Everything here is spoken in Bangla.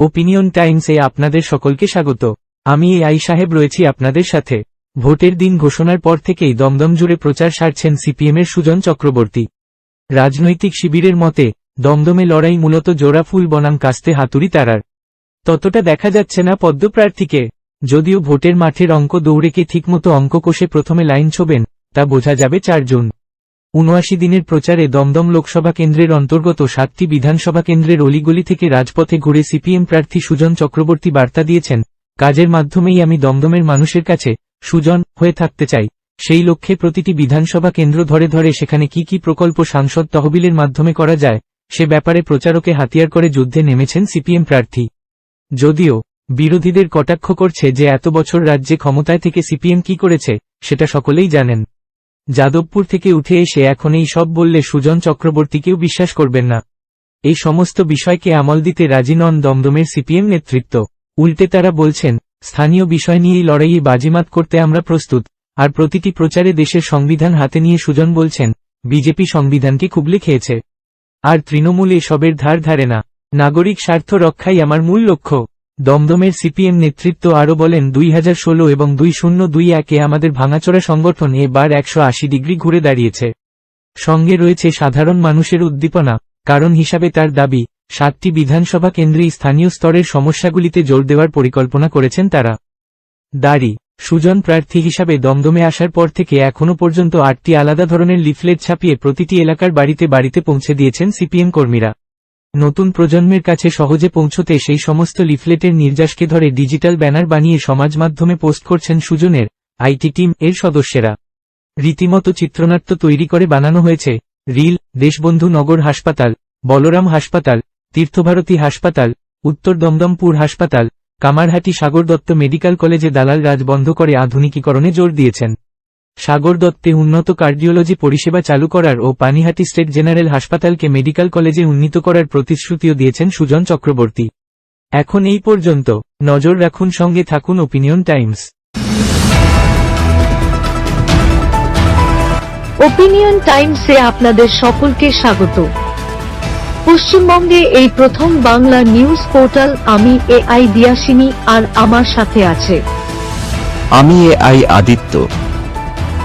ওপিনিয়ন টাইমসে আপনাদের সকলকে স্বাগত। আমি এ আই সাহেব রয়েছি আপনাদের সাথে। ভোটের দিন ঘোষণার পর থেকেই দমদম জুড়ে প্রচার সারছেন সিপিএমের সুজন চক্রবর্তী। রাজনৈতিক শিবিরের মতে, দমদমে লড়াই মূলত জোড়া ফুল বনাম কাস্তে হাতুড়ি তারার। ততটা দেখা যাচ্ছে না পদ্মপ্রার্থীকে। যদিও ভোটের মাঠের অঙ্ক দৌড়েকে ঠিকমতো অঙ্ক কষে প্রথমে লাইন ছোবেন, তা বোঝা যাবে চার জুন উনআশি দিনের প্রচারে দমদম লোকসভা কেন্দ্রের অন্তর্গত সাতটি বিধানসভা কেন্দ্রের অলিগলি থেকে রাজপথে ঘুরে সিপিএম প্রার্থী সুজন চক্রবর্তী বার্তা দিয়েছেন, কাজের মাধ্যমেই আমি দমদমের মানুষের কাছে সুজন হয়ে থাকতে চাই। সেই লক্ষ্যে প্রতিটি বিধানসভা কেন্দ্র ধরে ধরে সেখানে কি কি প্রকল্প সাংসদ তহবিলের মাধ্যমে করা যায়, সে ব্যাপারে প্রচারকে হাতিয়ার করে যুদ্ধে নেমেছেন সিপিএম প্রার্থী। যদিও বিরোধীদের কটাক্ষ করছে যে এত বছর রাজ্যে ক্ষমতায় থেকে সিপিএম কি করেছে, সেটা সকলেই জানেন। যাদবপুর থেকে উঠে এসে এখন এই সব বললে সুজন চক্রবর্তীকেও বিশ্বাস করবেন না। এই সমস্ত বিষয়কে আমল দিতে রাজি নন দমদমের সিপিএম নেতৃত্ব। উল্টে তারা বলছেন, স্থানীয় বিষয় নিয়েই লড়াইয়ে বাজিমাত করতে আমরা প্রস্তুত। আর প্রতিটি প্রচারে দেশের সংবিধান হাতে নিয়ে সুজন বলছেন, বিজেপি সংবিধানকে খুবলে খেয়েছে। আর তৃণমূল এসবের ধার ধারে না। নাগরিক স্বার্থ রক্ষাই আমার মূল লক্ষ্য। দমদমের সিপিএম নেতৃত্ব আরও বলেন, দুই হাজার ষোলো এবং দুই শূন্য দুই একে আমাদের ভাঙাচোরা সংগঠন এবার একশো আশি ডিগ্রি ঘুরে দাঁড়িয়েছে। সঙ্গে রয়েছে সাধারণ মানুষের উদ্দীপনা, কারণ হিসাবে তার দাবি, সাতটি বিধানসভা কেন্দ্রেই স্থানীয় স্তরের সমস্যাগুলিতে জোর দেওয়ার পরিকল্পনা করেছেন তারা। দাড়ি, সুজন প্রার্থী হিসাবে দমদমে আসার পর থেকে এখনও পর্যন্ত আটটি আলাদা ধরনের লিফলেট ছাপিয়ে প্রতিটি এলাকার বাড়িতে বাড়িতে পৌঁছে দিয়েছেন সিপিএম কর্মীরা। নতুন প্রজন্মের কাছে সহজে পৌঁছতে সেই সমস্ত লিফলেটের নির্যাসকে ধরে ডিজিটাল ব্যানার বানিয়ে সমাজ মাধ্যমে পোস্ট করছেন সুজনের আইটি টিম এর সদস্যেরা। রীতিমতো চিত্রনাট্য তৈরি করে বানানো হয়েছে। রিল, দেশবন্ধু নগর হাসপাতাল, বলরাম হাসপাতাল, তীর্থভারতী হাসপাতাল, উত্তর দমদমপুর হাসপাতাল, কামারহাটি সাগর দত্ত মেডিকেল কলেজে দালাল রাজ বন্ধ করে আধুনিকীকরণে জোর দিয়েছেন। সাগর দত্তে উন্নত কার্ডিওলজি পরিষেবা চালু করার ও পানিহাটি স্টেট জেনারেল হাসপাতালকে মেডিকেল কলেজে উন্নীত করার প্রতিশ্রুতিও দিয়েছেন সুজন চক্রবর্তী। এখন এই পর্যন্ত নজর রাখুন সঙ্গে থাকুন ওপিনিয়ন টাইমস। ওপিনিয়ন টাইমসে আপনাদের সকলকে স্বাগত। পশ্চিমবঙ্গে এই প্রথম বাংলা নিউজ পোর্টাল আমি এ আই দিয়াসিনী আর আমার সাথে আছে। আমি এ আই আদিত্য।